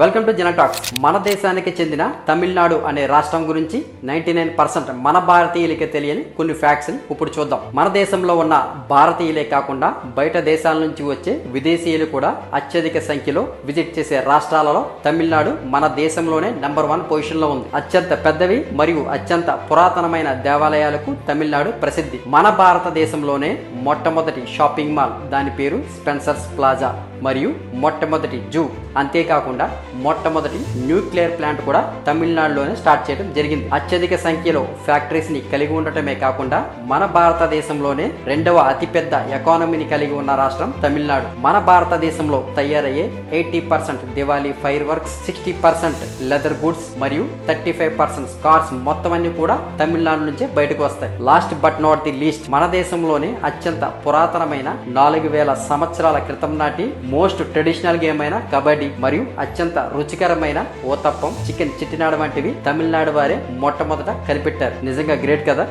Welcome to జనటాక్ మన దేశానికి చెందిన తమిళనాడు అనే రాష్ట్రం గురించి నైన్టీ నైన్ పర్సెంట్ మన భారతీయులకే తెలియని కొన్ని ఫ్యాక్ట్స్ ఇప్పుడు చూద్దాం. మన దేశంలో ఉన్న భారతీయులే కాకుండా బయట దేశాల నుంచి వచ్చే విదేశీయులు కూడా అత్యధిక సంఖ్యలో విజిట్ చేసే రాష్ట్రాలలో తమిళనాడు మన దేశంలోనే నంబర్ వన్ పొజిషన్లో ఉంది. అత్యంత పెద్దవి మరియు అత్యంత పురాతనమైన దేవాలయాలకు తమిళనాడు ప్రసిద్ధి. మన భారతదేశంలోనే మొట్టమొదటి షాపింగ్ మాల్ దాని పేరు స్పెన్సర్స్ ప్లాజా మరియు మొట్టమొదటి జూ. అంతేకాకుండా మొట్టమొదటి న్యూక్లియర్ ప్లాంట్ కూడా తమిళనాడులోనే స్టార్ట్ చేయడం జరిగింది. అత్యధిక సంఖ్యలో ఫ్యాక్టరీస్ని కలిగి ఉండటమే కాకుండా మన భారతదేశంలోనే రెండవ అతిపెద్ద ఎకానమీని కలిగి ఉన్న రాష్ట్రం తమిళనాడు. మన భారతదేశంలో తయారయ్యే eighty percent Diwali fireworks sixty percent leather goods మరియు థర్టీ ఫైవ్ పర్సెంట్ కార్స్ మొత్తం అన్ని కూడా తమిళనాడు నుంచే బయటకు వస్తాయి. Last but not the least మన దేశంలోనే అత్యంత పురాతనమైన నాలుగు వేల సంవత్సరాల క్రితం నాటి మోస్ట్ ట్రెడిషనల్ గేమ్ అయిన కబడ్డీ మరియు అత్యంత రుచికరమైన ఓతప్పం చికెన్ చిట్టినాడు వంటివి తమిళనాడు వారే మొట్టమొదట కనిపెట్టారు. నిజంగా గ్రేట్ కదా?